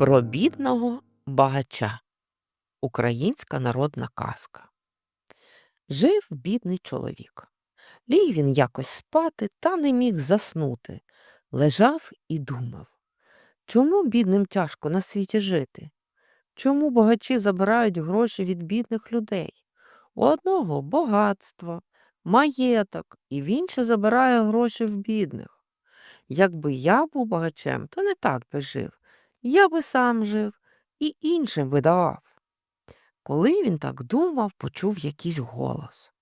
Про бідного багача. Українська народна казка. Жив бідний чоловік. Ліг він якось спати та не міг заснути. Лежав і думав. Чому бідним тяжко на світі жити? Чому богачі забирають гроші від бідних людей? У одного багатство, маєток, і в інше забирає гроші в бідних. Якби я був багачем, то не так би жив. Я би сам жив і іншим би давав. Коли він так думав, почув якийсь голос.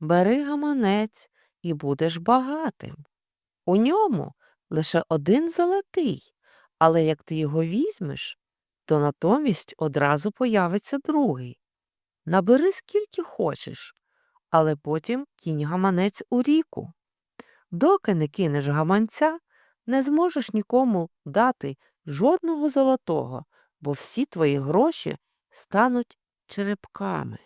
Бери гаманець і будеш багатим. У ньому лише один золотий, але як ти його візьмеш, то натомість одразу появиться другий. Набери скільки хочеш, але потім кінь гаманець у ріку. Доки не кинеш гаманця, не зможеш нікому дати жодного золотого, бо всі твої гроші стануть черепками.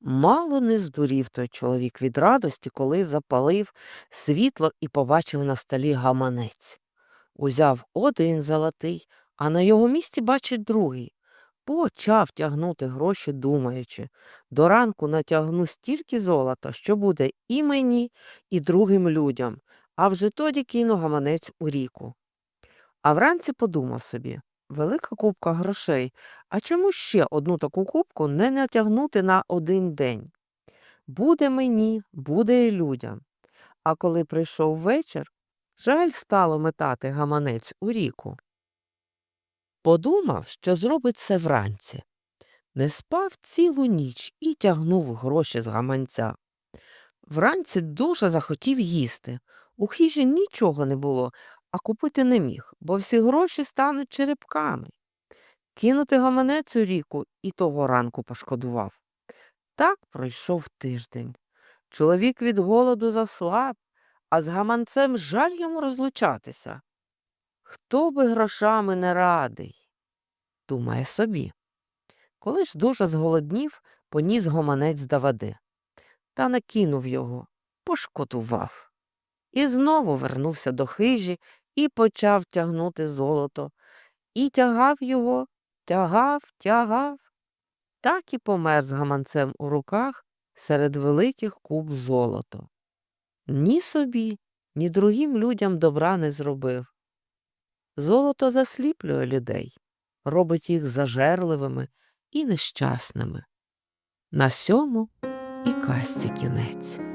Мало не здурів той чоловік від радості, коли запалив світло і побачив на столі гаманець. Узяв один золотий, а на його місці бачить другий. Почав тягнути гроші, думаючи. До ранку натягну стільки золота, що буде і мені, і другим людям, а вже тоді кину гаманець у ріку. А вранці подумав собі велика купка грошей, а чому ще одну таку купку не натягнути на один день? Буде мені, буде і людям. А коли прийшов вечір, жаль стало метати гаманець у ріку. Подумав, що зробить це вранці. Не спав цілу ніч і тягнув гроші з гаманця. Вранці дуже захотів їсти. У хижі нічого не було, а купити не міг, бо всі гроші стануть черепками. Кинути гаманець у ріку і того ранку пошкодував. Так пройшов тиждень. Чоловік від голоду заслаб, а з гаманцем жаль йому розлучатися. Хто би грошами не радий, думає собі. Коли ж дуже зголоднів, поніс гоманець до води. Та не кинув його, пошкодував. І знову вернувся до хижі і почав тягнути золото. І тягав його, тягав, тягав. Так і помер з гаманцем у руках серед великих куб золото. Ні собі, ні другим людям добра не зробив. Золото засліплює людей, робить їх зажерливими і нещасними. На сьому і касті кінець.